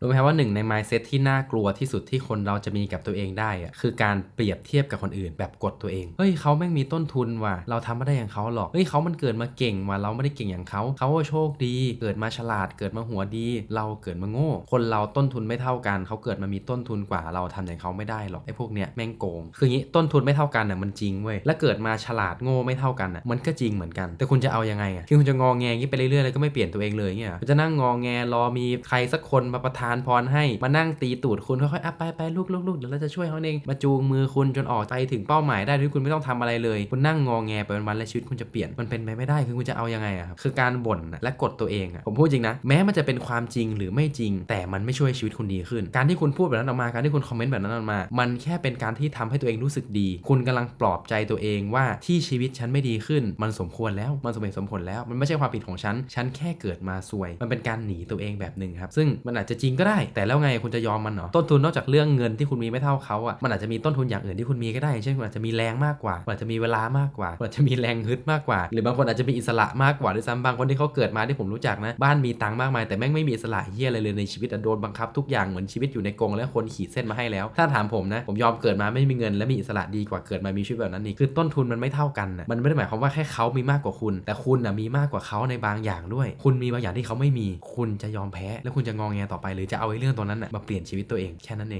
รู้ไหมครับว่าหนึ่งใน mindset ที่น่ากลัวที่สุดที่คนเราจะมีกับตัวเองได้อะคือการเปรียบเทียบกับคนอื่น แบบกดตัวเองเฮ้ยเขาแม่งมีต้นทุนว่ะเราทำไม่ได้อย่างเขาหรอกเฮ้ยเขามันเกิดมาเก่งว่ะเราไม่ได้เก่งอย่างเขาเขาโชคดี เกิดมาฉลาดเกิดมาหัวดี เราเกิดมาโง่ คนเราต้นทุนไม่เท่ากันเขาเกิดมามีต้นทุนกว่าเราทำอย่างเขาไม่ได้หรอกไอ้พวกเนี้ยแม่งโกง คืออย่างงี้ต้นทุนไม่เท่ากันน่ะมันจริงเว้ยและเกิดมาฉลาดโง่ไม่เท่ากันน่ะมันก็จริงเหมือนกัน แต่คุณจะเอายังไงอะคือคุณจะงอแงงงี้ไปเรื่อยๆแล้วก็ไม่เปลี่ยนตัวเองเลยเงี้ยคุณจะนั่งงอแงรอมีใครสักคนมาประทานพรให้มานั่งตีตูดคุณค่อยๆอะไปไปลูกลูกลูกเดี๋ยวเราจะช่วยเขาเองมาจูงมือคุณจนออกไปถึงเป้าหมายได้โดยที่คุณไม่ต้องทำอะไรเลย คุณนั่งงอแงไปวันๆแล้วชีวิตคุณจะเปลี่ยนมันเป็นไปไม่ได้คือคุณจะเอายังไงอะครับคือการบ่นและกดตัวเองอะผมพูดจริงนะแม้มันจะเป็นความจริงหรือไม่จริง แต่มันไม่ช่วยชีวิตคุณดีขึ้น การที่คุณพูดแบบนั้นออกมาการที่คุณคอมเมนต์แบบนั้นออกมา มันแค่เป็นการที่ทำให้ตัวเองรู้สึกดี คุณกำลังปลอบใจตัวเองว่าที่ชีวิตฉันไม่ดีขึ้น มันสมควรแล้วมันสมเหตุสมผลแล้ว มันไม่ใช่ความผิดของฉันฉันแค่เกิดมาซวย มันเป็นการหนีตัวเองแบบหนึ่งครับซึ่งมันอาจจะจริงก็ได้ แต่แล้วไงคุณจะยอมมันเหรอต้นทุนนอกจากเรื่องเงินที่คุณมีไม่เท่าเขาอะมันอาจจะมีต้นทุนอย่างอื่นที่คุณมีก็ได้เช่นคุณอาจจะมีแรงมากกว่าอาจจะมีเวลามากกว่าอาจจะมีแรงฮึดมากกว่า หรือบางคนอาจจะมีอิสระมากกว่าด้วยซ้ำบางคนที่เขาเกิดมาที่ผมรู้จักนะบ้านมีตังค์มากมายแต่แม่งไม่มีอิสระเฮียอะไรเลยในชีวิตอะโดนบังคับทุกอย่างเหมือนชีวิตอยู่ในกรงแล้วคนขีดเส้นมาให้แล้ว ถ้าถามผมนะผมยอมเกิดมาไม่มีเงินและมีอิสระดีกว่าเกิดมามีชีวิตแบบนั้นนี่คือต้นทุนมันไม่เท่ากันนะมันไม่ได้หมายความว่าแค่เขามีมากกว่าคุณ แต่คุณนะมีมากกว่าเขาในบางอย่างด้วย คุณมีบางอย่างที่เขาไม่มี คุณจะยอมแพ้ แล้วคุณจะงองแงต่อไปหรือจะเอาไอ้เรื่องตรงนั้นนะมาเปลี่ยนชีวิตตัวเองแค่นั้นเอง